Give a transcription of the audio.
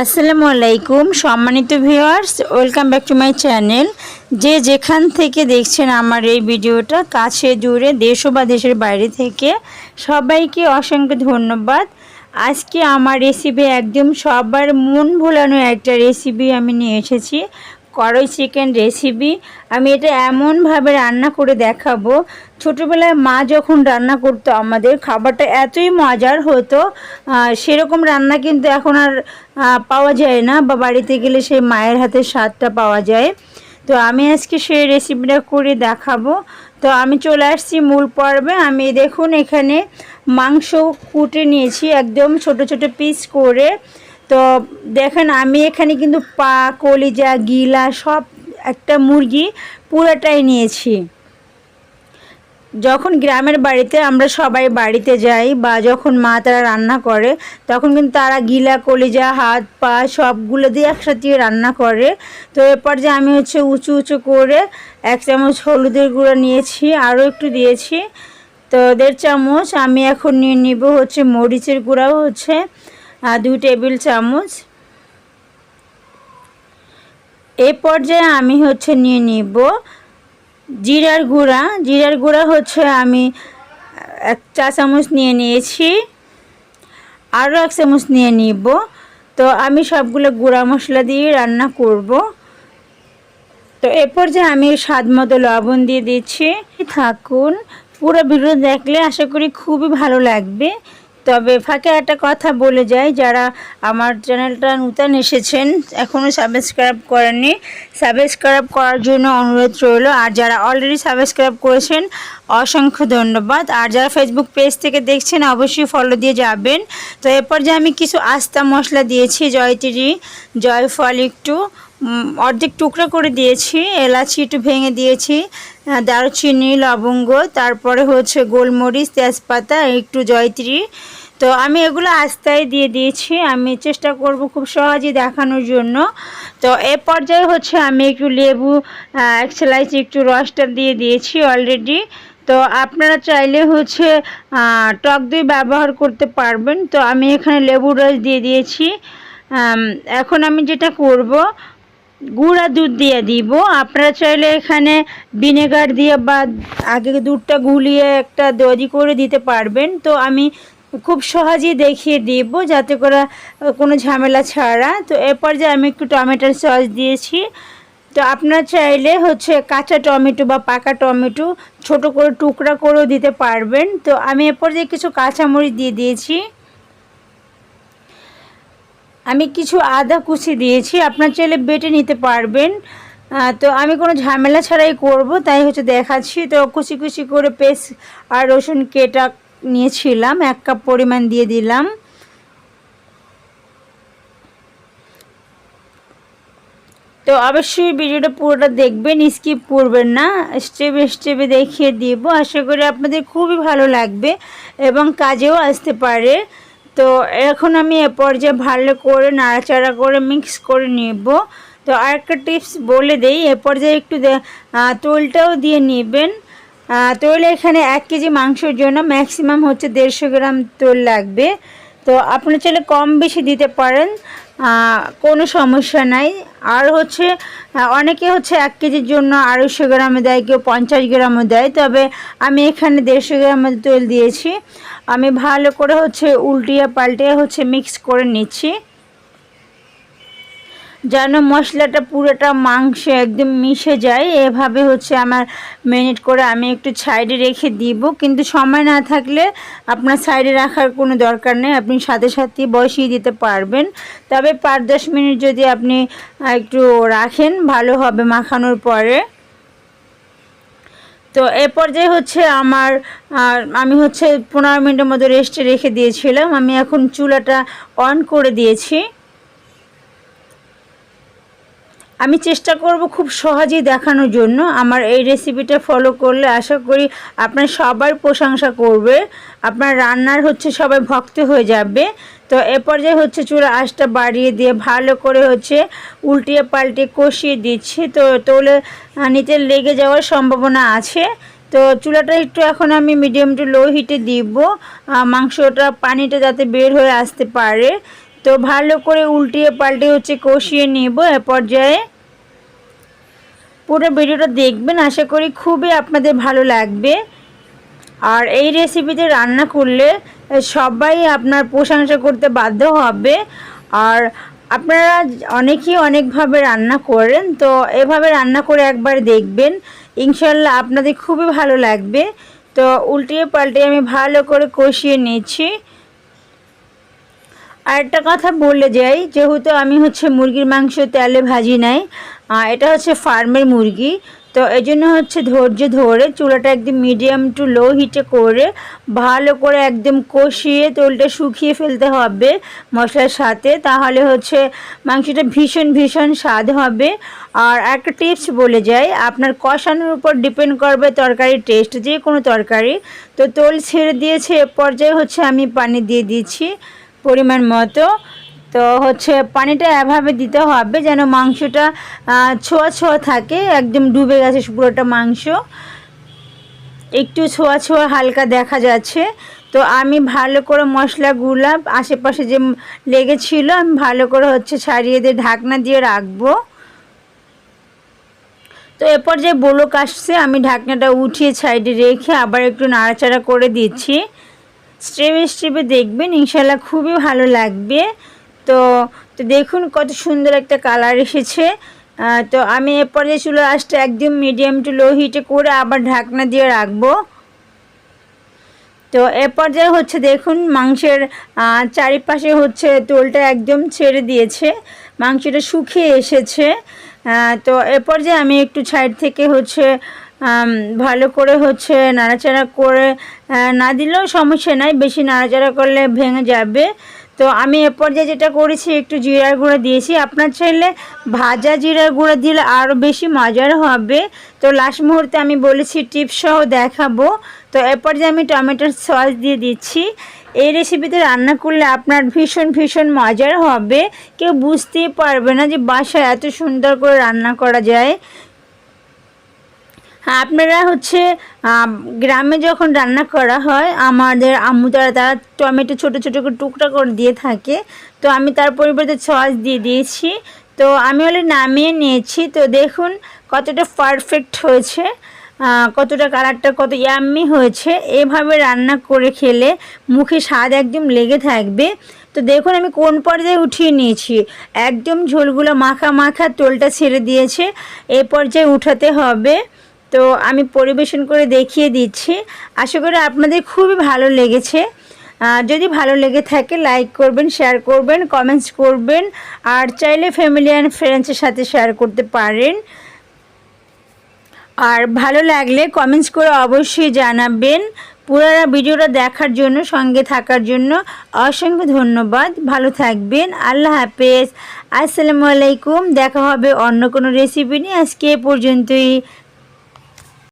আসসালামু আলাইকুম, সম্মানিত viewers, welcome back to my channel. যে যেখান থেকে দেখছেন আমার এই ভিডিওটা, কাছে দূরে, দেশ বা দেশের বাইরে থেকে, সবাইকে অসংখ্য ধন্যবাদ। আজকে আমার রেসিপি একদম সবার মন ভোলানো একটা রেসিপি আমি নিয়ে এসেছি। কড়াই চিকেন রেসিপি আমি এটা এমনভাবে রান্না করে দেখাবো। ছোটোবেলায় মা যখন রান্না করতো আমাদের, খাবারটা এতই মজার হতো সেরকম রান্না কিন্তু এখন আর পাওয়া যায় না বা বাড়িতে গেলে সেই মায়ের হাতের স্বাদটা পাওয়া যায়। তো আমি আজকে সেই রেসিপিটা করে দেখাবো। তো আমি চলে আসছি মূল পর্বে। আমি দেখুন এখানে মাংস কুটে নিয়েছি একদম ছোট ছোট পিস করে। তো দেখেন, আমি এখানে কিন্তু পা, কলিজা, গিলা সব একটা মুরগি পুরোটাই নিয়েছি। যখন গ্রামের বাড়িতে আমরা সবাই বাড়িতে যাই বা যখন মা তারা রান্না করে, তখন কিন্তু তারা গিলা, কলিজা, হাত, পা সবগুলো দিয়ে একসাথে রান্না করে। তো এরপর যে আমি হচ্ছে উঁচু উঁচু করে এক চামচ হলুদের গুঁড়ো নিয়েছি, আরও একটু দিয়েছি। তো দেড় চামচ আমি এখন নিয়ে নিব হচ্ছে মরিচের গুঁড়াও হচ্ছে। আহ, দুই টেবিল চামচ। এই পর্যায়ে আমি হচ্ছে নিয়ে নিব জিরার গুঁড়া। জিরার গুঁড়া হচ্ছে আমি এক চা চামচ নিয়ে নিয়েছি। আরও এক চামচ নিয়ে নিব। তো আমি সবগুলো গুঁড়া মশলা দিয়ে রান্না করব। তো এরপর যে আমি স্বাদ মতো লবণ দিয়ে দিচ্ছি। থাকুন পুরো ভিডিও দেখলে আশা করি খুবই ভালো লাগবে। তবে ফাঁকে একটা কথা বলে যাই, যারা আমার চ্যানেলটা নূতন এসেছেন এখনও সাবস্ক্রাইব করেননি সাবস্ক্রাইব করার জন্য অনুরোধ রইল। আর যারা অলরেডি সাবস্ক্রাইব করেছেন, অসংখ্য ধন্যবাদ। আর যারা ফেসবুক পেজ থেকে দেখছেন, অবশ্যই ফলো দিয়ে যাবেন। তো এরপর যে আমি কিছু আস্তা মশলা দিয়েছি, জয়তিরি, জয়ফল একটু অর্ধেক টুকরা করে দিয়েছি, এলাচি একটু ভেঙে দিয়েছি দারুচিনি, লবঙ্গ, তারপরে হচ্ছে গোলমরিচ, তেজপাতা, একটু জয়ত্রী তো আমি এগুলো আস্তায় দিয়ে দিয়েছি। আমি চেষ্টা করব খুব সহজেই দেখানোর জন্য। তো এ পর্যায়ে হচ্ছে আমি একটু লেবু এক স্লাইস একটু রসটা দিয়ে দিয়েছি অলরেডি তো আপনারা চাইলে হচ্ছে টক দই ব্যবহার করতে পারবেন। তো আমি এখানে লেবুর রস দিয়ে দিয়েছি। এখন আমি যেটা করব, গুঁড়া দুধ দিয়ে দিব। আপনারা চাইলে এখানে ভিনেগার দিয়ে বা আগে দুধটা গুলিয়ে একটা দই করে দিতে পারবেন। তো আমি খুব সহজেই দেখিয়ে দিব যাতে করে কোনো ঝামেলা ছাড়া। তো এরপর যে আমি একটু টমেটোর সস দিয়েছি। তো আপনার চাইলে হচ্ছে কাঁচা টমেটো বা পাকা টমেটো ছোট করে টুকরা করেও দিতে পারবেন। তো আমি এরপর যে কিছু কাঁচামরিচ দিয়ে দিয়েছি। আমি কিছু আদা কুচি দিয়েছি। আপনার চাইলে বেটে নিতে পারবেন। তো আমি কোনো ঝামেলা ছাড়াই করব, তাই হচ্ছে দেখাচ্ছি। তো কুচি কুচি করে পেস্ট আর রসুন কেটা নিয়েছিলাম, এক কাপ পরিমাণ দিয়ে দিলাম। তো অবশ্যই ভিডিওটা পুরোটা দেখবেন, স্কিপ করবেন না, স্টেপ স্টেপে দেখিয়ে দিব। আশা করি আপনাদের খুবই ভালো লাগবে এবং কাজেও আসতে পারে। তো এখন আমি এ পর্যায়ে ভালো করে নাড়াচাড়া করে মিক্স করে নেব। তো আরেকটা টিপস বলে দেই, এ পর্যায়ে একটু তৈলটাও দিয়ে নেবেন। তৈল এখানে এক কেজি মাংসের জন্য ম্যাক্সিমাম হচ্ছে দেড়শো গ্রাম তৈল লাগবে। তো আপনি চাইলে কম বেশি দিতে পারেন কোনো সমস্যা নাই। আর হচ্ছে অনেকে হচ্ছে এক কেজির জন্য আড়াইশো গ্রামে দেয়, কেউ পঞ্চাশ গ্রামও দেয়। তবে আমি এখানে দেড়শো গ্রামের তেল দিয়েছি। আমি ভালো করে হচ্ছে উল্টিয়ে পাল্টিয়ে হচ্ছে মিক্স করে নিচ্ছি। যেন মশলাটা পুরোটা মাংসে একদম মিশে যায়। এভাবে হচ্ছে আমার মিনিট করে আমি একটু সাইডে রেখে দিব। কিন্তু সময় না থাকলে আপনার সাইডে রাখার কোনো দরকার নেই। আপনি সাথে সাথে বসিয়ে দিতে পারবেন। তবে পাঁচ দশ মিনিট যদি আপনি একটু রাখেন, ভালো হবে মাখানোর পরে। তো এ পর্যায়ে হচ্ছে আমার আমি হচ্ছে পনেরো মিনিটের মতো রেস্টে রেখে দিয়েছিলাম। আমি এখন চুলাটা অন করে দিয়েছি। আমি চেষ্টা করব খুব সহজেই দেখানোর জন্য। আমার এই রেসিপিটা ফলো করলে আশা করি আপনার সবার প্রশংসা করবে। আপনার রান্নার হচ্ছে সবাই ভক্ত হয়ে যাবে। তো এ পর্যায়ে হচ্ছে চুলা আঁচটা বাড়িয়ে দিয়ে ভালো করে হচ্ছে উল্টিয়ে পাল্টে কষিয়ে দিচ্ছি। তো তোলে নিচে লেগে যাওয়ার সম্ভাবনা আছে। তো চুলাটা একটু এখন আমি মিডিয়াম টু লো হিটে দিব। মাংসটা, পানিটা যাতে বের হয়ে আসতে পারে। তো ভালো করে উল্টিয়ে পাল্টে হচ্ছে কষিয়ে নেব। এ পর্যায়ে পুরো ভিডিওটা দেখবেন, আশা করি খুবই আপনাদের ভালো লাগবে। আর এই রেসিপিতে রান্না করলে সবাই আপনার প্রশংসা করতে বাধ্য হবে। আর আপনারা অনেকেই অনেকভাবে রান্না করেন, তো এভাবে রান্না করে একবার দেখবেন। ইনশাল্লাহ আপনাদের খুবই ভালো লাগবে। তো উল্টিয়ে পাল্টে আমি ভালো করে কষিয়ে নিয়েছি আর একটা কথা বলে যাই, যেহেতু আমি হচ্ছে মুরগির মাংস তেলে ভাজি নাই এটা হচ্ছে ফার্মের মুরগি, তো এই জন্য হচ্ছে ধৈর্য ধরে চুলাটা একদম মিডিয়াম টু লো হিটে করে ভালো করে একদম কষিয়ে তোলটা শুকিয়ে ফেলতে হবে মশলার সাথে, তাহলে হচ্ছে মাংসটা ভীষণ ভীষণ স্বাদ হবে। আর একটা টিপস বলে যাই, আপনার কষানোর উপর ডিপেন্ড করবে তরকারির টেস্ট যে কোনো তরকারি। তো তোল ছেড়ে দিয়েছে, এ পর্যায়ে হচ্ছে আমি পানি দিয়ে দিচ্ছি। পরিমাণ মতো। তো হচ্ছে পানিটা এভাবে দিতে হবে যেন মাংসটা ছোঁয়া ছোঁয়া থাকে। একদম ডুবে গেছে পুরোটা মাংস। একটু ছোঁয়া ছোঁয়া হালকা দেখা যাচ্ছে। তো আমি ভালো করে মশলাগুলা আশেপাশে যে লেগেছিল আমি ভালো করে হচ্ছে ছাড়িয়ে দিয়ে ঢাকনা দিয়ে রাখব। তো এরপর যে বলক আসছে, আমি ঢাকনাটা উঠিয়ে সাইডে রেখে আবার একটু নাড়াচাড়া করে দিচ্ছি। স্টেপে স্টেপে দেখবেন ইনশাল্লাহ খুবই ভালো লাগবে। তো তো দেখুন কত সুন্দর একটা কালার এসেছে। তো আমি এরপরে চুলো আঁচটা একদম মিডিয়াম টু লো হিটে করে আবার ঢাকনা দিয়ে রাখব। তো এরপর যে হচ্ছে দেখুন মাংসের চারিপাশে হচ্ছে তোলটা একদম ছেড়ে দিয়েছে। মাংসটা শুকিয়ে এসেছে। তো এরপর যে আমি একটু সাইড থেকে হচ্ছে ভালো করে হচ্ছে নাড়াচাড়া করে না দিলেও সমস্যা নাই, বেশি নাড়াচাড়া করলে ভেঙে যাবে। তো আমি এ পর্যায়ে যেটা করেছি, একটু জিরার গুঁড়ো দিয়েছি। আপনার চাইলে ভাজা জিরার গুঁড়ো দিলে আরও বেশি মজার হবে। তো লাস্ট মুহূর্তে আমি বলেছি টিপস সহ দেখাবো। তো এ পর্যায়ে আমি টমেটোর সস দিয়ে দিচ্ছি। এই রেসিপিতে রান্না করলে আপনার ভীষণ ভীষণ মজার হবে। কেউ বুঝতেই পারবে না যে বাসায় এত সুন্দর করে রান্না করা যায়। আপনারা হচ্ছে গ্রামে যখন রান্না করা হয়, আমাদের আম্মু তারা তারা টমেটো ছোটো ছোটো করে টুকরা করে দিয়ে থাকে। তো আমি তার পরিবর্তে সস দিয়ে দিয়েছি। তো আমি হলে নামিয়ে নিয়েছি। তো দেখুন কতটা পারফেক্ট হয়েছে কতটা কালারটা কত ইয়াম্মি হয়েছে। এভাবে রান্না করে খেলে মুখে স্বাদ একদম লেগে থাকবে। তো দেখুন আমি কোন পর্যায়ে উঠিয়ে নিয়েছি। একদম ঝোলগুলো মাখা মাখা তোলটা ছেড়ে দিয়েছে। এ পর্যায়ে উঠাতে হবে। তো আমি পরিবেশন করে দেখিয়ে দিচ্ছি। আশা করি আপনাদের খুবই ভালো লেগেছে। যদি ভালো লেগে থাকে লাইক করবেন শেয়ার করবেন কমেন্টস করবেন, আর চাইলে ফ্যামিলি অ্যান্ড ফ্রেন্ডসের সাথে শেয়ার করতে পারেন। আর ভালো লাগলে কমেন্টস করে অবশ্যই জানাবেন। পুরারা ভিডিওটা দেখার জন্য, সঙ্গে থাকার জন্য অসংখ্য ধন্যবাদ। ভালো থাকবেন। আল্লাহ হাফেজ। আসসালামু আলাইকুম। দেখা হবে অন্য কোনো রেসিপি নিয়ে। আজকে পর্যন্তই।